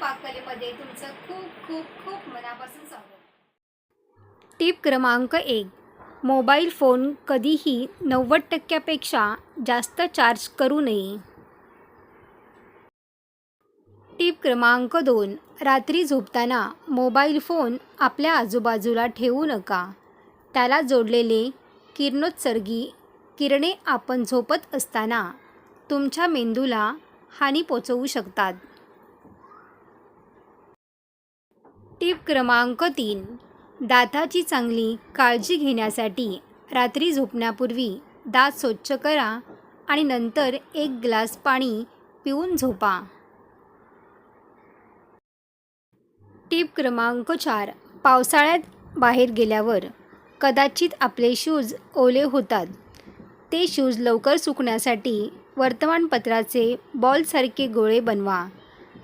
पाककलेमध्ये तुमचं खूप खूप खूप मनापासून स्वागत. टीप क्रमांक एक. मोबाईल फोन कधीही नव्वद टक्क्यापेक्षा जास्त चार्ज करू नये. टीप क्रमांक दोन. रात्री झोपताना मोबाईल फोन आपल्या आजूबाजूला ठेवू नका. त्याला जोडलेले किरणोत्सर्गी किरणे आपण झोपत असताना तुमच्या मेंदूला हानी पोचवू शकतात. टिप क्रमांक तीन. दाताची चांगली काळजी घेण्यासाठी रात्री झोपण्यापूर्वी दात स्वच्छ करा आणि नंतर एक ग्लास पाणी पिऊन झोपा. टिप क्रमांक चार. पावसाळ्यात बाहेर गेल्यावर कदाचित आपले शूज ओले होतात. ते शूज लवकर सुकण्यासाठी वर्तमानपत्राचे बॉलसारखे गोळे बनवा.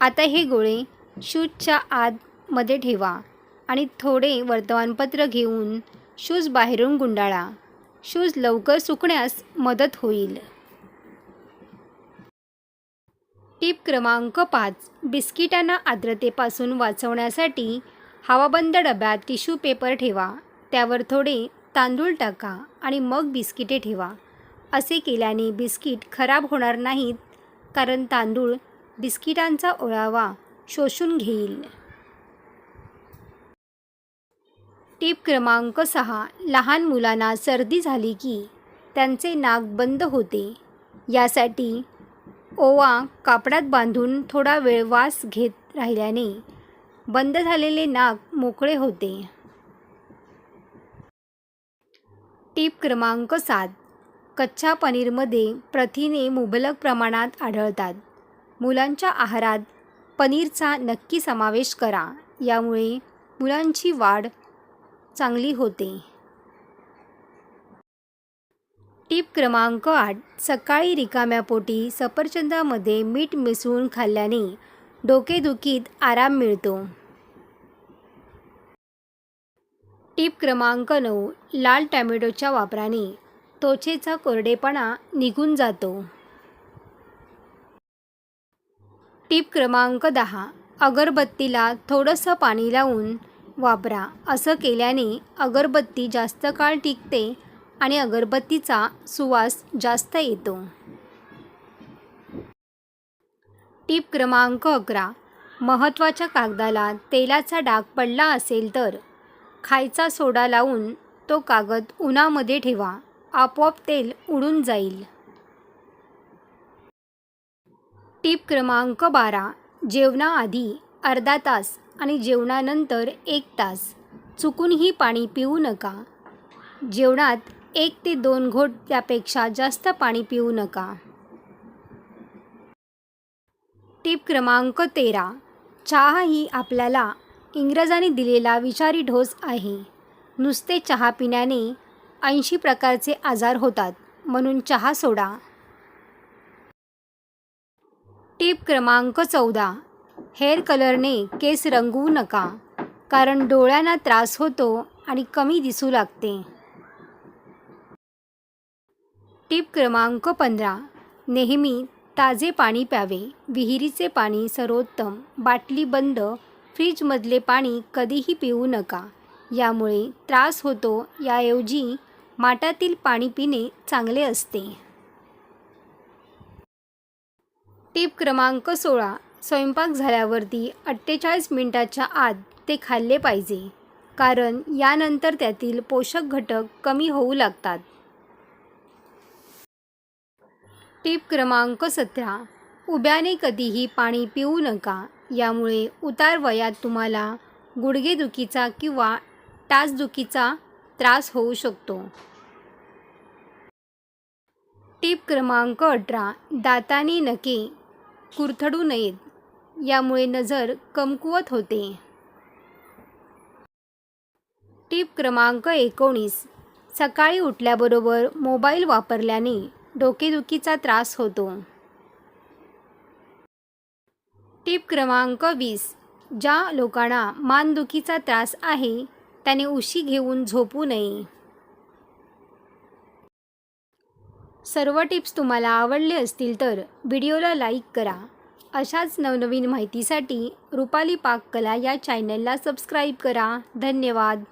आता हे गोळे शूजच्या आत मध्ये ठेवा आणि थोडे वर्तमानपत्र घेऊन शूज बाहेरून गुंडाळा. शूज लवकर सुकण्यास मदत होईल. टिप क्रमांक पाच. बिस्किटांना आर्द्रतेपासून वाचवण्यासाठी हवाबंद डब्यात टिश्यू पेपर ठेवा. त्यावर थोडे तांदूळ टाका आणि मग बिस्किटे ठेवा. असे केल्याने बिस्किट खराब होणार नाहीत कारण तांदूळ बिस्किटांचा ओळावा शोषून घेईल. टीप क्रमांक सहा. लहान मुलांना सर्दी झाली की त्यांचे नाक बंद होते. यासाठी ओवा कापडात बांधून थोडा वेळ वास घेत राहिल्याने बंद झालेले नाक मोकळे होते. टीप क्रमांक सात. कच्च्या पनीरमध्ये प्रथिने मुबलक प्रमाणात आढळतात. मुलांच्या आहारात पनीरचा नक्की समावेश करा. यामुळे मुलांची वाढ चांगली होते. टीप क्रमांक आठ. सकाळी रिकाम्या पोटी सफरचंदामध्ये मीठ मिसळून खाल्ल्याने डोकेदुखीत आराम मिळतो. टीप क्रमांक नऊ. लाल टॅमॅटोच्या वापराने त्वचेचा कोरडेपणा निघून जातो. टीप क्रमांक दहा. अगरबत्तीला थोडंसं पाणी लावून वापरा असं केल्याने अगरबत्ती जास्त काळ टिकते आणि अगरबत्तीचा सुवास जास्त येतो. टीप क्रमांक अकरा. महत्त्वाच्या कागदाला तेलाचा डाग पडला असेल तर खायचा सोडा लावून तो कागद उन्हामध्ये ठेवा. आपोआप तेल उडून जाईल. टीप क्रमांक बारा. जेवणाआधी अर्धा तास आणि जेवणानंतर एक तास. चुकूनही पाणी पिऊ नका. जेवणात एक ते दोन घोट त्यापेक्षा जास्त पाणी पिऊ नका. टीप क्रमांक तेरा. चहा ही आपल्याला इंग्रजांनी दिलेला विषारी ढोस आहे. नुसते चहा पिण्याने ऐंशी प्रकारचे आजार होतात म्हणून चहा सोडा. टिप क्रमांक चौदा. हेअर कलरने केस रंगवू नका कारण डोळ्यांना त्रास होतो आणि कमी दिसू लागते. टिप क्रमांक पंधरा. नेहमी ताजे पाणी प्यावे. विहिरीचे पाणी सर्वोत्तम. बाटली बंद. फ्रीजमधले पाणी कधीही पिऊ नका. यामुळे त्रास होतो. याऐवजी माटातील पाणी पिणे चांगले असते. टिप क्रमांक सोळा. स्वयंपाक झाल्यावरती अठ्ठेचाळीस मिनटाच्या आत ते खाल्ले पाहिजे. कारण यानंतर त्यातील पोषक घटक कमी होऊ लागतात. टीप क्रमांक सतरा. उभ्याने कधीही पाणी पिऊ नका. यामुळे उतार वयात तुम्हाला गुडघेदुखीचा किंवा टाचदुखीचा त्रास होऊ शकतो. टीप क्रमांक अठरा. दातानी नके कुरथडू नयेत. यामुळे नजर कमकुवत होते. टिप क्रमांक एकोणीस. सकाळी उठल्याबरोबर मोबाईल वापरल्याने डोकेदुखीचा त्रास होतो. टिप क्रमांक वीस. ज्या लोकांना मानदुखीचा त्रास आहे त्याने उशी घेऊन झोपू नये. सर्व टिप्स तुम्हाला आवडले असतील तर व्हिडिओला लाईक करा. अशाच नवनवीन माहितीसाठी रुपाली पाककला या चॅनलला सबस्क्राईब करा. धन्यवाद.